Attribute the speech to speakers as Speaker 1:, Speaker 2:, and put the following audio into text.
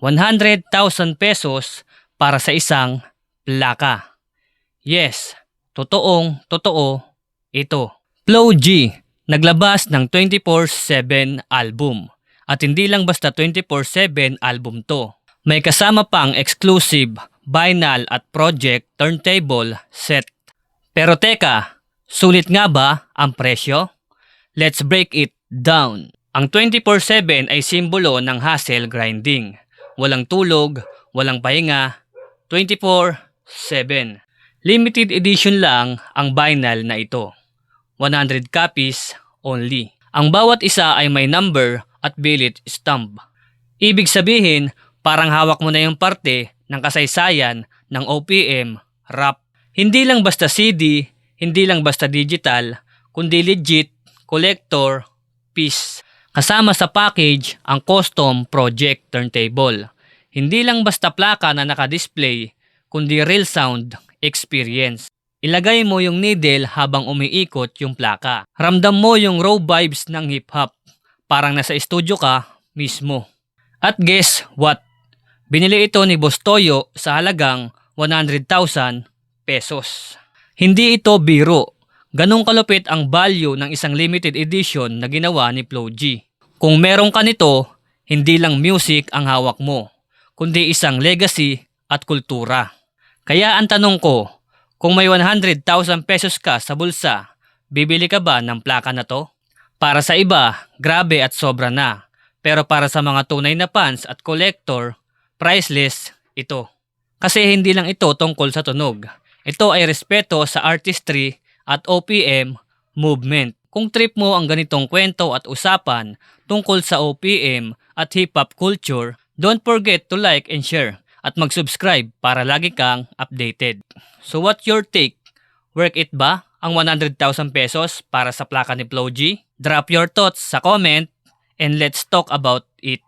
Speaker 1: 100,000 pesos para sa isang plaka. Yes, totoong totoo ito. Flow G, naglabas ng 24-7 album. At hindi lang basta 24-7 album to. May kasama pang exclusive, vinyl at project turntable set. Pero teka, sulit nga ba ang presyo? Let's break it down. Ang 24-7 ay simbolo ng hustle grinding. Walang tulog, walang pahinga, 24-7. Limited edition lang ang vinyl na ito. 100 copies only. Ang bawat isa ay may number at billet stamp. Ibig sabihin, parang hawak mo na yung parte ng kasaysayan ng OPM rap. Hindi lang basta CD, hindi lang basta digital, kundi legit, collector, piece. Kasama sa package ang custom project turntable. Hindi lang basta plaka na nakadisplay, kundi real sound experience. Ilagay mo yung needle habang umiikot yung plaka. Ramdam mo yung raw vibes ng hip-hop. Parang nasa studio ka mismo. At guess what? Binili ito ni Boss Toyo sa halagang 100,000 pesos. Hindi ito biro. Ganong kalupit ang value ng isang limited edition na ginawa ni Flo G. Kung meron ka nito, hindi lang music ang hawak mo, kundi isang legacy at kultura. Kaya ang tanong ko, kung may 100,000 pesos ka sa bulsa, bibili ka ba ng plaka na to? Para sa iba, grabe at sobra na. Pero para sa mga tunay na fans at collector, priceless ito. Kasi hindi lang ito tungkol sa tunog. Ito ay respeto sa artistry at OPM movement. Kung trip mo ang ganitong kwento at usapan tungkol sa OPM at hip-hop culture, don't forget to like and share at mag-subscribe para lagi kang updated. So what your take? Work it ba ang 100,000 pesos para sa plaka ni Flo G? Drop your thoughts sa comment and let's talk about it.